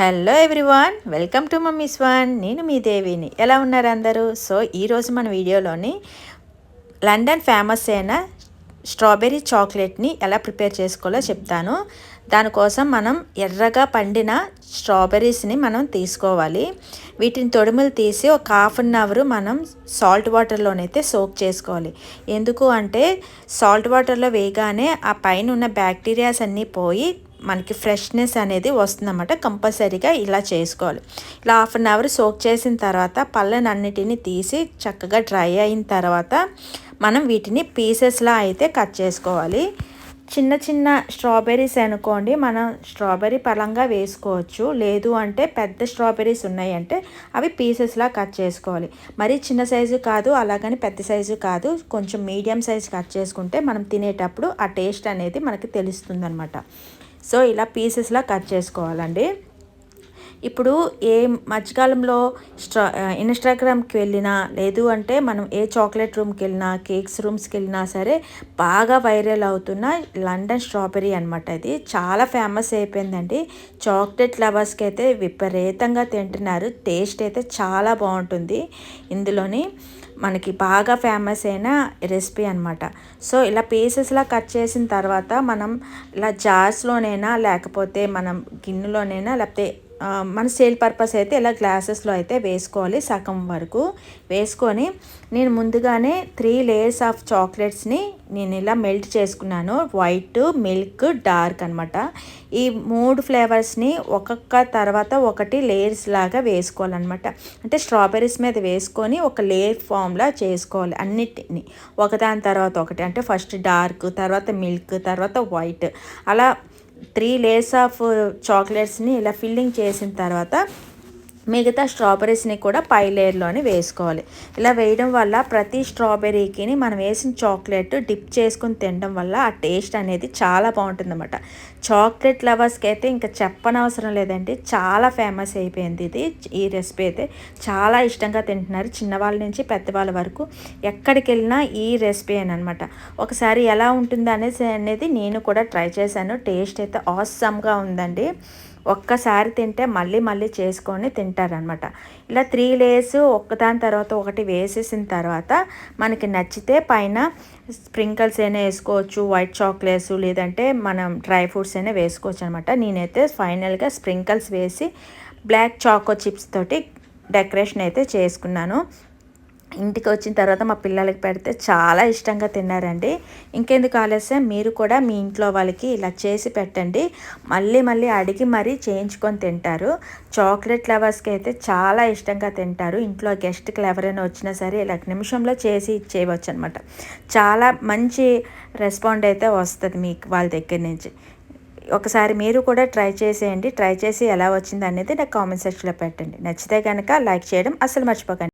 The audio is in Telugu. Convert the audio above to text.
Hello everyone welcome to mummy's van నేను మీ దేవిని. ఎలా ఉన్నారు అందరూ? సో ఈరోజు మన వీడియోలోని లండన్ ఫేమస్ అయిన స్ట్రాబెర్రీ చాక్లెట్ని ఎలా ప్రిపేర్ చేసుకోవాలో చెప్తాను. దానికోసం మనం ఎర్రగా పండిన స్ట్రాబెర్రీస్ని మనం తీసుకోవాలి. వీటిని తొడుములు తీసి ఒక హాఫ్ అన్ అవర్ మనం సాల్ట్ వాటర్లోనైతే సోక్ చేసుకోవాలి. ఎందుకు అంటే సాల్ట్ వాటర్లో వేయగానే ఆ పైన ఉన్న బ్యాక్టీరియాస్ అన్నీ పోయి మనకి ఫ్రెష్నెస్ అనేది వస్తుందన్నమాట. కంపల్సరీగా ఇలా చేసుకోవాలి. ఇలా హాఫ్ అన్ అవర్ సోక్ చేసిన తర్వాత పళ్ళనన్నిటిని తీసి చక్కగా డ్రై అయిన తర్వాత మనం వీటిని పీసెస్లా అయితే కట్ చేసుకోవాలి. చిన్న చిన్న స్ట్రాబెర్రీస్ అనుకోండి మనం స్ట్రాబెర్రీ పరంగా వేసుకోవచ్చు. లేదు అంటే పెద్ద స్ట్రాబెర్రీస్ ఉన్నాయంటే అవి పీసెస్లా కట్ చేసుకోవాలి. మరి చిన్న సైజు కాదు అలాగని పెద్ద సైజు కాదు. కొంచెం మీడియం సైజు కట్ చేసుకుంటే మనం తినేటప్పుడు ఆ టేస్ట్ అనేది మనకి తెలుస్తుంది అనమాట సో ఇలా పీసెస్లా కట్ చేసుకోవాలండి. ఇప్పుడు ఏ మధ్యకాలంలో స్ట్రా ఇన్స్టాగ్రామ్కి వెళ్ళినా లేదు అంటే మనం ఏ చాక్లెట్ రూమ్కి వెళ్ళినా కేక్స్ రూమ్స్కి వెళ్ళినా సరే బాగా వైరల్ అవుతున్న లండన్ స్ట్రాబెరీ అనమాట ఇది. చాలా ఫేమస్ అయిపోయిందండి. చాక్లెట్ లవర్స్కి అయితే విపరీతంగా తింటున్నారు. టేస్ట్ అయితే చాలా బాగుంటుంది. ఇందులోని మనకి బాగా ఫేమస్ అయిన రెసిపీ అనమాట సో ఇలా పీసెస్లా కట్ చేసిన తర్వాత మనం ఇలా జార్స్లోనైనా లేకపోతే మనం గిన్నెలోనైనా లేకపోతే మన సేల్ పర్పస్ అయితే ఇలా గ్లాసెస్లో అయితే వేసుకోవాలి సగం వరకు. వేసుకొని నేను ముందుగానే త్రీ లేయర్స్ ఆఫ్ చాక్లెట్స్ని నేను ఇలా మెల్ట్ చేసుకున్నాను. వైట్ మిల్క్ డార్క్ అనమాట ఈ మూడు ఫ్లేవర్స్ని ఒక్కొక్క తర్వాత ఒకటి లేయర్స్ లాగా వేసుకోవాలన్నమాట. అంటే స్ట్రాబెర్రీస్ మీద వేసుకొని ఒక లేయర్ ఫామ్లా చేసుకోవాలి అన్నిటిని. ఒకదాని తర్వాత ఒకటి. అంటే ఫస్ట్ డార్క్ తర్వాత మిల్క్ తర్వాత వైట్. అలా త్రీ లేస్ ఆఫ్ చాక్లెట్స్ని ఇలా ఫిల్లింగ్ చేసిన తర్వాత మిగతా స్ట్రాబెర్రీస్ని కూడా పై లేయర్లోనే వేసుకోవాలి. ఇలా వేయడం వల్ల ప్రతి స్ట్రాబెర్రీకి మనం వేసిన చాక్లెట్ డిప్ చేసుకుని తినడం వల్ల ఆ టేస్ట్ అనేది చాలా బాగుంటుంది అనమాట చాక్లెట్ లవర్స్కి అయితే ఇంకా చెప్పనవసరం లేదండి. చాలా ఫేమస్ అయిపోయింది ఇది. ఈ రెసిపీ అయితే చాలా ఇష్టంగా తింటున్నారు చిన్నవాళ్ళ నుంచి పెద్దవాళ్ళ వరకు. ఎక్కడికి వెళ్ళినా ఈ రెసిపీ అని అనమాట. ఒకసారి ఎలా ఉంటుంది అనేసి అనేది నేను కూడా ట్రై చేశాను. టేస్ట్ అయితే ఆసమ్గా ఉందండి. ఒక్కసారి తింటే మళ్ళీ మళ్ళీ చేసుకొని తింటారనమాట ఇలా త్రీ లేయర్స్ ఒక్కదాని తర్వాత ఒకటి వేసేసిన తర్వాత మనకి నచ్చితే పైన స్ప్రింకిల్స్ అయినా వేసుకోవచ్చు వైట్ చాక్లెట్స్ లేదంటే మనం డ్రై ఫ్రూట్స్ అయినా వేసుకోవచ్చు అనమాట నేనైతే ఫైనల్గా స్ప్రింకిల్స్ వేసి బ్లాక్ చాకో చిప్స్ తోటి డెకరేషన్ అయితే చేసుకున్నాను. ఇంటికి వచ్చిన తర్వాత మా పిల్లలకి పెడితే చాలా ఇష్టంగా తిన్నారండి. ఇంకెందుకు ఆలస్యం? మీరు కూడా మీ ఇంట్లో వాళ్ళకి ఇలా చేసి పెట్టండి. మళ్ళీ మళ్ళీ అడిగి మరీ చేయించుకొని తింటారు. చాక్లెట్ లవర్స్కి అయితే చాలా ఇష్టంగా తింటారు. ఇంట్లో గెస్ట్కి ఎవరైనా వచ్చినా సరే ఇలా నిమిషంలో చేసి ఇచ్చేయవచ్చు అనమాట చాలా మంచి రెస్పాండ్ అయితే వస్తుంది మీకు వాళ్ళ దగ్గర నుంచి. ఒకసారి మీరు కూడా ట్రై చేసేయండి. ట్రై చేసి ఎలా వచ్చింది అనేది నాకు కామెంట్ సెక్షన్లో పెట్టండి. నచ్చితే కనుక లైక్ చేయడం అసలు మర్చిపోకండి.